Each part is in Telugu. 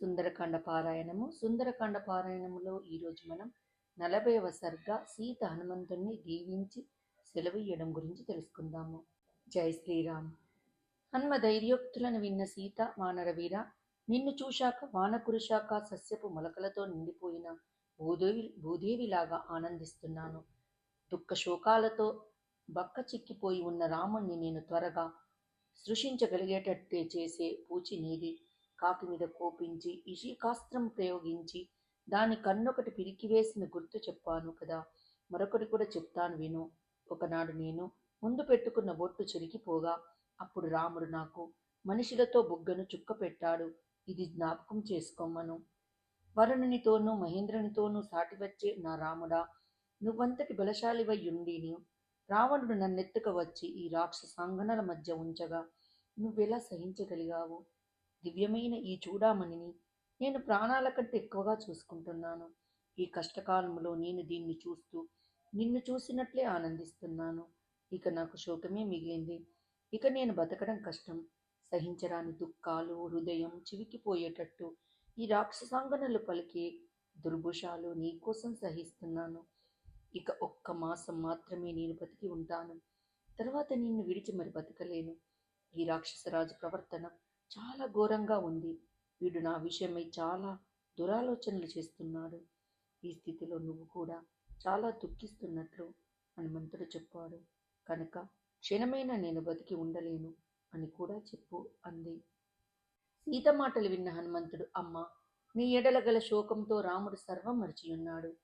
సుందరకాండ పారాయణము. సుందరకాండ పారాయణములో ఈరోజు మనం నలభైవ సర్గ సీత హనుమంతుణ్ణి దీవించి సెలవియ్యడం గురించి తెలుసుకుందాము. జై శ్రీరామ్. హన్మ ధైర్యోక్తులను విన్న సీత వానరవీర నిన్ను చూశాక వానకురుశాక సస్యపు మొలకలతో నిండిపోయిన భూదేవి భూదేవిలాగా ఆనందిస్తున్నాను. దుఃఖ శోకాలతో బక్క చిక్కిపోయి ఉన్న రాముణ్ణి నేను త్వరగా సృష్టించగలిగేటట్టే చేసే పూచి నీది. కాకి మీద కోపించి ఇషికాస్త్రం ప్రయోగించి దాని కన్నొకటి పిరికివేసిన గుర్తు చెప్పాను కదా. మరొకటి కూడా చెప్తాను విను. ఒకనాడు నేను ముందు పెట్టుకున్న బొట్టు చెరిగిపోగా అప్పుడు రాముడు నాకు మనిషిలతో బుగ్గను చుక్క పెట్టాడు. ఇది జ్ఞాపకం చేసుకోమను. వరుణునితోనూ మహేంద్రునితోనూ సాటి వచ్చే నా రాముడా నువ్వంతటి బలశాలివై ఉండిని. రావణుడు నన్నెత్తుక వచ్చి ఈ రాక్షసాంగనల మధ్య ఉంచగా నువ్వెలా సహించగలిగావు? దివ్యమైన ఈ చూడామణిని నేను ప్రాణాల కంటే ఎక్కువగా చూసుకుంటున్నాను. ఈ కష్టకాలంలో నేను దీన్ని చూస్తూ నిన్ను చూసినట్లే ఆనందిస్తున్నాను. ఇక నాకు శోకమే మిగిలింది. ఇక నేను బతకడం కష్టం. సహించరాని దుఃఖాలు హృదయం చివికిపోయేటట్టు ఈ రాక్షసాంగనలు పలికే దుర్భుషాలు నీకోసం సహిస్తున్నాను. ఇక ఒక్క మాసం మాత్రమే నేను బతికి ఉంటాను. తర్వాత నిన్ను విడిచి మరి బతకలేను. ఈ రాక్షసరాజు ప్రవర్తన చాలా ఘోరంగా ఉంది. వీడు నా విషయమై చాలా దురాలోచనలు చేస్తున్నాడు. ఈ స్థితిలో నువ్వు కూడా చాలా దుఃఖిస్తున్నట్లు హనుమంతుడు చెప్పాడు. కనుక క్షణమైనా నేను బతికి ఉండలేను అని కూడా చెప్పు అంది. సీత మాటలు విన్న హనుమంతుడు అమ్మ నీ ఎడల గల శోకంతో రాముడు సర్వం మరిచియున్నాడు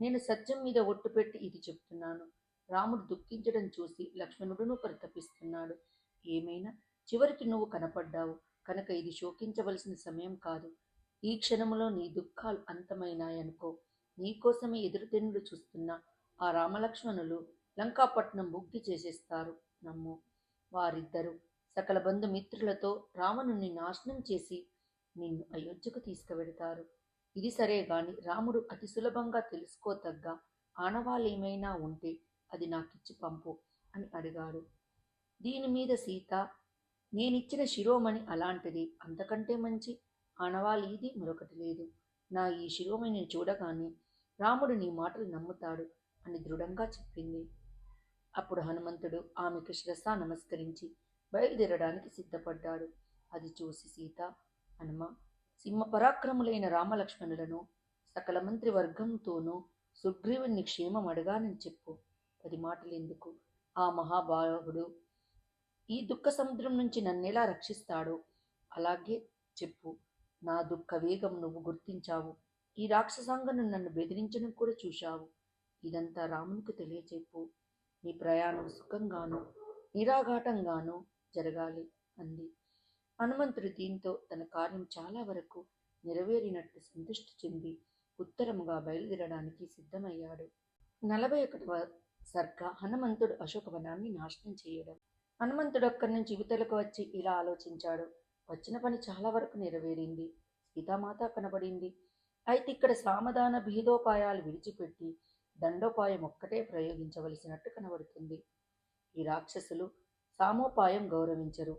నేను సత్యం మీద ఒట్టు పెట్టి ఇది చెప్తున్నాను. రాముడు దుఃఖించడం చూసి లక్ష్మణుడును పరితపిస్తున్నాడు. ఏమైనా చివరికి నువ్వు కనపడ్డావు. కనుక ఇది శోకించవలసిన సమయం కాదు. ఈ క్షణంలో నీ దుఃఖాలు అంతమైనాయనుకో. నీకోసమే ఎదురుతెన్నులు చూస్తున్న ఆ రామలక్ష్మణులు లంకాపట్నం బుగ్గి చేసేస్తారు. నమ్ము! వారిద్దరూ సకల బంధుమిత్రులతో రావణుని నాశనం చేసి నిన్ను అయోధ్యకు తీసుకువెడతారు. ఇది సరే గాని రాముడు అతి సులభంగా తెలుసుకోతగ్గ ఆనవాలేమైనా ఉంటే అది నాకిచ్చి పంపు అని అడిగాడు దీని మీద సీత నేనిచ్చిన శిరోమణి అలాంటిది అంతకంటే మంచి ఆనవాళ్ళు ఇది మరొకటి లేదు. నా ఈ శిరోమణిని చూడగానే రాముడు నీ మాటలు నమ్ముతాడు అని దృఢంగా చెప్పింది. అప్పుడు హనుమంతుడు ఆమెకు శిరస నమస్కరించి బయలుదేరడానికి సిద్ధపడ్డాడు. అది చూసి సీత హనుమ సింహ పరాక్రములైన రామలక్ష్మణులను సకల మంత్రి వర్గంతోనూ సుగ్రీవుని క్షేమం అడగానని చెప్పు. పది మాటలు ఎందుకు ఆ మహాబాహుడు ఈ దుఃఖ సముద్రం నుంచి నన్నెలా రక్షిస్తాడో? అలాగే చెప్పు. నా దుఃఖ వేగం నువ్వు గుర్తించావు. ఈ రాక్షసాంగను నన్ను బెదిరించడం కూడా చూశావు. ఇదంతా రామునికి తెలియచెప్పు నీ ప్రయాణం సుఖంగాను నిరాఘాటంగాను జరగాలి అంది. హనుమంతుడు దీంతో తన కార్యం చాలా వరకు నెరవేరినట్టు సంతృష్టి చెంది ఉత్తరముగా బయలుదేరడానికి సిద్ధమయ్యాడు. నలభై ఒకటవ సర్గ హనుమంతుడు అశోకవనాన్ని నాశనం చేయడం. హనుమంతుడు అక్కడి నుంచి వచ్చి ఇలా ఆలోచించాడు. వచ్చిన పని చాలా వరకు నెరవేరింది. సీతామాత కనబడింది. అయితే ఇక్కడ సామధాన భేదోపాయాలు విడిచిపెట్టి దండోపాయం ఒక్కటే ప్రయోగించవలసినట్టు కనబడుతుంది. ఈ రాక్షసులు సామోపాయం గౌరవించరు.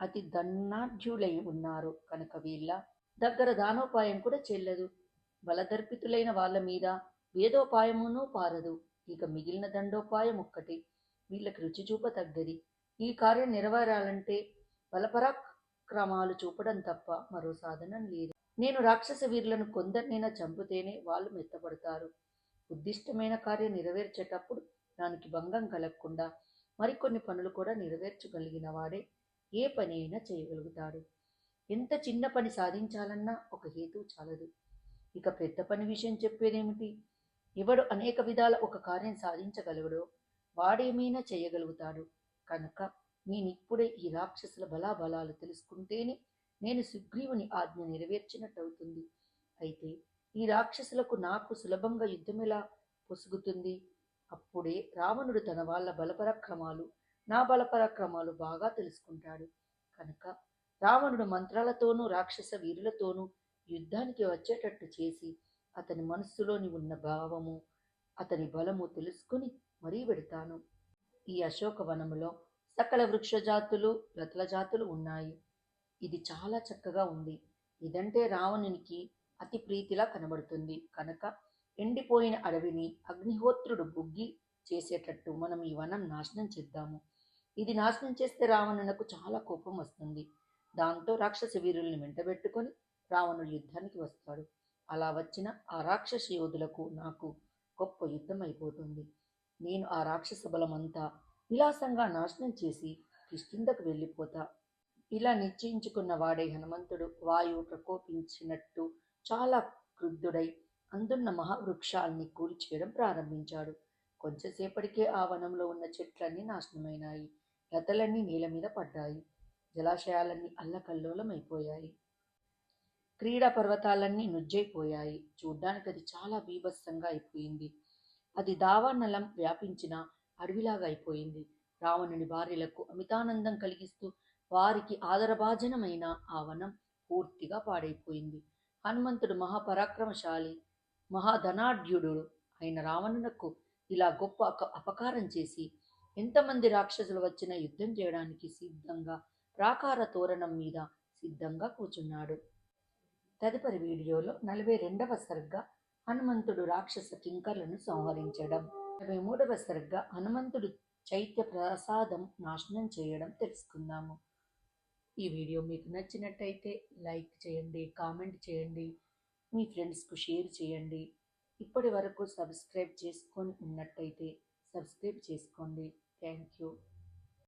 అతి దన్నాఢ్యులై ఉన్నారు కనుక వీళ్ళ దగ్గర దానోపాయం కూడా చెల్లదు. బలదర్పితులైన వాళ్ళ మీద వేదోపాయమును పారదు. ఇక మిగిలిన దండోపాయం ఒక్కటి. వీళ్ళకి రుచి చూప తగ్గది. ఈ కార్యం నెరవేరాలంటే బలపరాక్రమాలు చూపడం తప్ప మరో సాధనం లేదు. నేను రాక్షస వీరులను కొందరినైనా చంపితేనే వాళ్ళు మెత్తపడతారు. ఉద్దిష్టమైన కార్యం నెరవేర్చేటప్పుడు దానికి భంగం కలగకుండా మరికొన్ని పనులు కూడా నెరవేర్చగలిగిన వాడే ఏ పని అయినా చేయగలుగుతాడు. ఎంత చిన్న పని సాధించాలన్నా ఒక హేతు చాలదు. ఇక పెద్ద పని విషయం చెప్పేదేమిటి? ఎవడు అనేక విధాల ఒక కార్యం సాధించగలగడో వాడేమైనా చేయగలుగుతాడు. కనుక నేనిప్పుడే ఈ రాక్షసుల బలాబలాలు తెలుసుకుంటేనే నేను సుగ్రీవుని ఆజ్ఞ నెరవేర్చినట్టవుతుంది. అయితే ఈ రాక్షసులకు నాకు సులభంగా యుద్ధమెలా పొసుగుతుంది? అప్పుడే రావణుడు తన వాళ్ళ బలపరాక్రమాలు నా బలపరాక్రమాలు బాగా తెలుసుకుంటాడు. కనుక రావణుడు మంత్రాలతోనూ రాక్షస వీరులతోనూ యుద్ధానికి వచ్చేటట్టు చేసి అతని మనస్సులోని ఉన్న భావము అతని బలము తెలుసుకుని మరీ పెడతాను. ఈ అశోకవనములో సకల వృక్షజాతులు లతల జాతులు ఉన్నాయి. ఇది చాలా చక్కగా ఉంది. ఇదంటే రావణునికి అతి ప్రీతిలా కనబడుతుంది. కనుక ఎండిపోయిన అడవిని అగ్నిహోత్రుడు బుగ్గి చేసేటట్టు మనం ఈ వనం నాశనం చేద్దాము. ఇది నాశనం చేస్తే రావణునకు చాలా కోపం వస్తుంది. దాంతో రాక్షస వీరుల్ని వెంటబెట్టుకొని రావణుడు యుద్ధానికి వస్తాడు. అలా వచ్చిన ఆ రాక్షస యోధులకు నాకు గొప్ప యుద్ధం అయిపోతుంది. నేను ఆ రాక్షస బలమంతా విలాసంగా నాశనం చేసి కిష్కిందకు వెళ్ళిపోతా. ఇలా నిశ్చయించుకున్న వాడే హనుమంతుడు వాయువు ప్రకోపించినట్టు చాలా క్రుద్ధుడై అందున్న మహావృక్షాల్ని కూల్చేయడం ప్రారంభించాడు. కొంచెంసేపటికే ఆ వనంలో ఉన్న చెట్లన్నీ నాశనమైనాయి. లతలన్నీ నేల మీద పడ్డాయి. జలాశయాలన్నీ అల్లకల్లోలమైపోయాయి. క్రీడా పర్వతాలన్నీ నుజ్జైపోయాయి. చూడ్డానికి అది చాలా బీభత్సంగా అయిపోయింది. అది దావానలం వ్యాపించిన అడవిలాగా అయిపోయింది రావణుని భార్యలకు అమితానందం కలిగిస్తూ వారికి ఆదరభాజనమైన ఆ వనం పూర్తిగా పాడైపోయింది. హనుమంతుడు మహాపరాక్రమశాలి మహాధనాఢ్యుడు అయిన రావణునకు ఇలా గొప్ప అపకారం చేసి ఎంతమంది రాక్షసులు వచ్చినా యుద్ధం చేయడానికి సిద్ధంగా ప్రాకార తోరణం మీద సిద్ధంగా కూర్చున్నాడు. తదుపరి వీడియోలో నలభై రెండవ సరిగ్గా హనుమంతుడు రాక్షస కింకర్లను సంహరించడం. ఇరవై మూడవ సరిగ్గా హనుమంతుడు చైత్య ప్రసాదం నాశనం చేయడం తెలుసుకుందాము. ఈ వీడియో మీకు నచ్చినట్టయితే లైక్ చేయండి కామెంట్ చేయండి మీ ఫ్రెండ్స్కు షేర్ చేయండి. ఇప్పటి వరకు సబ్స్క్రైబ్ చేసుకొని ఉన్నట్టయితే సబ్స్క్రైబ్ చేసుకోండి. Thank you.